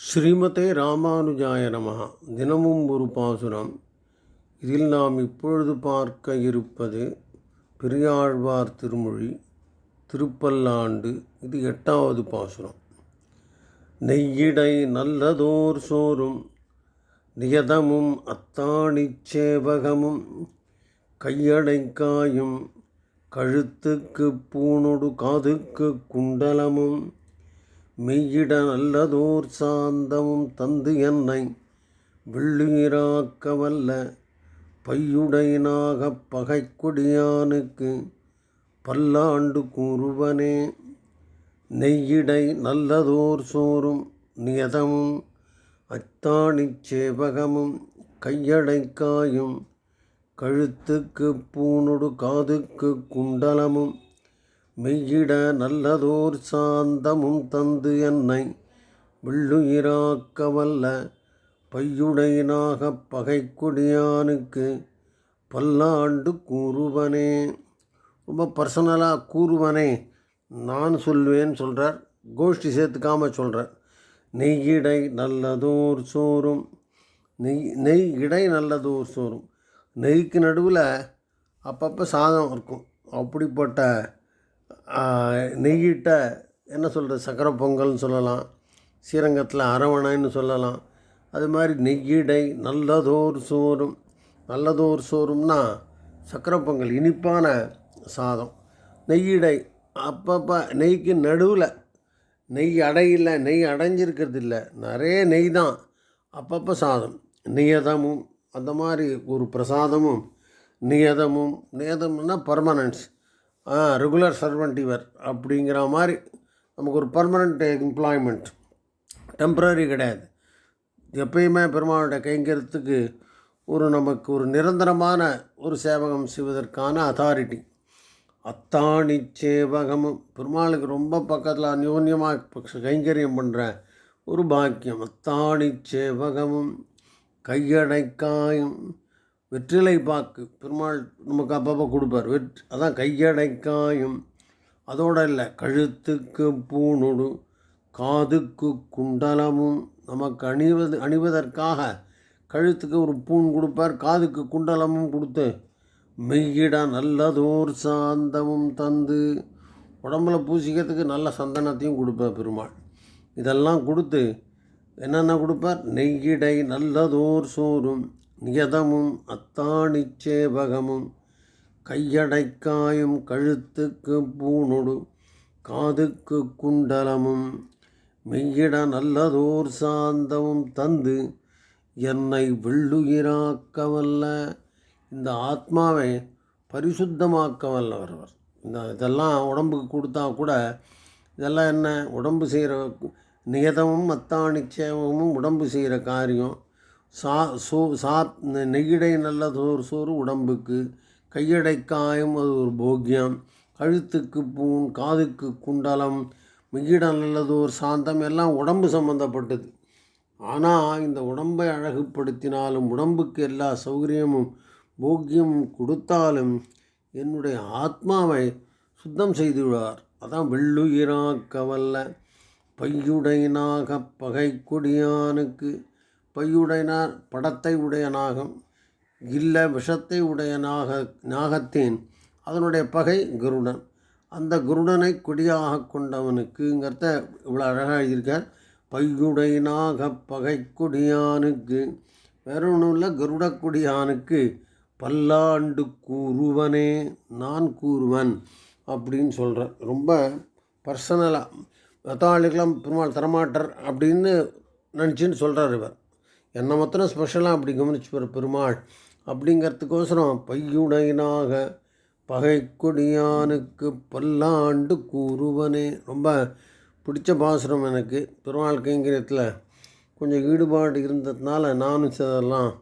ஸ்ரீமதே ராமானுஜாய நமகா தினமும் ஒரு பாசுரம். இதில் நாம் இப்பொழுது பார்க்க இருப்பது பெரியாழ்வார் திருமொழி திருப்பல்லாண்டு. இது எட்டாவது பாசுரம். நெய்யிடை நல்லதோர் சோறும் நியதமும் அத்தாணிச் சேவகமும் கையடைக்காயும் கழுத்துக்கு பூணொடு காதுக்கு குண்டலமும் மெய்யிட நல்லதோர் சாந்தமும் தந்து என்னை வெள்ளுயிராக்கவல்ல பையுடையனாகப் பகைக்கொடியானுக்கு பல்லாண்டு கூறுவனே. நெய்யிடை நல்லதோர் சோறும் நியதமும் அத்தாணிச் சேவகமும் கையடைக்காயும் கழுத்துக்கு பூணொடு காதுக்கு குண்டலமும் மெய்யிட நல்லதோர் சாந்தமும் தந்து என்னை வெள்ளுயிராக்க வல்ல பையுடையனாகப் பகைக்கொடியானுக்கு பல்லாண்டு கூறுவனே. ரொம்ப பர்சனலாக கூறுவனே. நான் சொல்வேன் சொல்கிறார் கோஷ்டி சேர்த்துக்காமல் சொல்கிறார் நெய்யிடை நல்லதோர் சோறும். நெய் நெய் இடை நல்லதோர் சோறும். நெய்க்கு நடுவில் அப்பப்போ சாதம் இருக்கும். அப்படிப்பட்ட நெய்யிட்ட என்ன சொல்கிறது சக்கரை பொங்கல்னு சொல்லலாம் ஸ்ரீரங்கத்தில் அரவணைன்னு சொல்லலாம். அது மாதிரி நெய்யிடை நல்லதோர் சோறும் நல்லதோர் சோறும்னா சக்கரை பொங்கல் இனிப்பான சாதம். நெய்யிடை அப்பப்போ நெய்க்கு நடுவில் நெய் அடையில் நெய் அடைஞ்சிருக்கிறது இல்லை நிறைய நெய் தான் அப்பப்போ சாதம். நியதமும் அந்த மாதிரி ஒரு பிரசாதமும் நியதமும் நியதம்னா பர்மனன்ஸ் ரெகுலர் சர்வெண்ட் இவர் அப்படிங்கிற மாதிரி நமக்கு ஒரு பர்மனண்ட் எம்ப்ளாய்மெண்ட் டெம்ப்ரரி கிடையாது. எப்பயுமே பெருமானோட கைங்கிறதுக்கு ஒரு நமக்கு ஒரு நிரந்தரமான ஒரு சேவகம் செய்வதற்கான அத்தாரிட்டி அத்தாணி சேவகமும் பெருமாளுக்கு ரொம்ப பக்கத்தில் அந்யோன்யமாக கைங்கரியம் பண்ணுற ஒரு பாக்கியம். அத்தாணி சேவகமும் கையடைக்காயும் வெற்றிலை பாக்கு பெருமாள் நமக்கு அப்பப்போ கொடுப்பார். வெற் அதான் கையடைக்காயும். அதோடு இல்லை கழுத்துக்கு பூணொடு காதுக்கு குண்டலமும் நமக்கு அணிவது அணிவதற்காக கழுத்துக்கு ஒரு பூண் கொடுப்பார் காதுக்கு குண்டலமும் கொடுத்து மெய்யிட நல்லதோர் சாந்தமும் தந்து உடம்புல பூசிக்கிறதுக்கு நல்ல சந்தனத்தையும் கொடுப்பார் பெருமாள். இதெல்லாம் கொடுத்து என்னென்ன கொடுப்பார்? நெய்யிடை நல்லதோர் சோறும் நியதமும் அத்தாணிச் சேவகமும் கையடைக்காயும் கழுத்துக்கு பூணொடு காதுக்கு குண்டலமும் மெய்யிட நல்லதோர் சாந்தமும் தந்து என்னை வெள்ளுயிராக்க வல்ல இந்த ஆத்மாவை பரிசுத்தமாக்க வல்லவர் இந்த இதெல்லாம் உடம்புக்கு கொடுத்தா கூட இதெல்லாம் என்ன? உடம்பு செய்கிற நியதமும் அத்தாணிச்சேவமும் உடம்பு செய்கிற காரியம். சா சோ சா நெகிடை நல்லதோர் சோறு உடம்புக்கு கையடை காயம் அது ஒரு போக்கியம் கழுத்துக்கு பூண் காதுக்கு குண்டலம் மிகிடம் நல்லதோர் சாந்தம் எல்லாம் உடம்பு சம்மந்தப்பட்டது ஆனால் இந்த உடம்பை அழகுப்படுத்தினாலும் உடம்புக்கு எல்லா சௌகரியமும் போக்கியமும் கொடுத்தாலும் என்னுடைய ஆத்மாவை சுத்தம் செய்து விடுவார் அதான் வெள்ளுயிராக்கவல்ல வல்ல பகை கொடியானுக்கு பையுடையனார் படத்தை உடைய நாகம் இல்லை விஷத்தை உடைய நாக நாகத்தேன். அதனுடைய பகை குருடன். அந்த குருடனை கொடியாக கொண்டவனுக்குங்கிறத இவ்வளோ அழகாக எழுதியிருக்கார். பையுடையனாக பகை கொடியானுக்கு வேற ஒன்றும் இல்லை கருடக்கொடியானுக்கு பல்லாண்டு கூறுவனே நான் கூறுவன் அப்படின்னு சொல்கிறேன் ரொம்ப பர்சனலாக மற்றாளுக்கெல்லாம் பெருமாள் தரமாட்டர் அப்படின்னு நினச்சின்னு சொல்கிறார் இவர். என்னை மொத்தம் ஸ்பெஷலாக அப்படி கவனிச்சுப்பார் பெருமாள். அப்படிங்கிறதுக்கோசரம் பையுடையனாக பகை கொடியானுக்கு பல்லாண்டு கூறுவனே. ரொம்ப பிடிச்ச பாசுரம் எனக்கு. பெருமாள் கைங்கரியத்தில் கொஞ்சம் ஈடுபாடு இருந்ததுனால நானும் சிலதெல்லாம்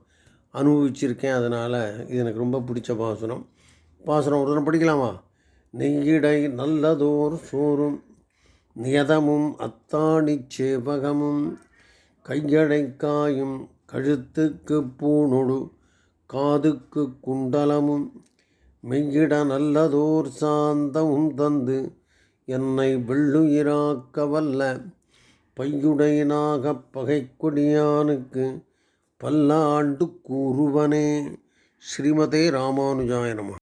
அனுபவிச்சிருக்கேன். அதனால் இது எனக்கு ரொம்ப பிடிச்ச பாசுரம். பாசுரம் ஒரு படிக்கலாமா? நெய்யிடை நல்லதோர் சோறும் நியதமும் அத்தாணி சேவகமும் கையடைக்காயும் கழுத்துக்கு பூணொடு காதுக்கு குண்டலமும் மெய்யிட நல்லதோர் சாந்தமும் தந்து என்னை வெள்ளுயிராக்க வல்ல பையுடையனாகப் பகைக்கொடியானுக்கு பல்லாண்டு கூறுவனே. ஸ்ரீமதே ராமானுஜாய நம.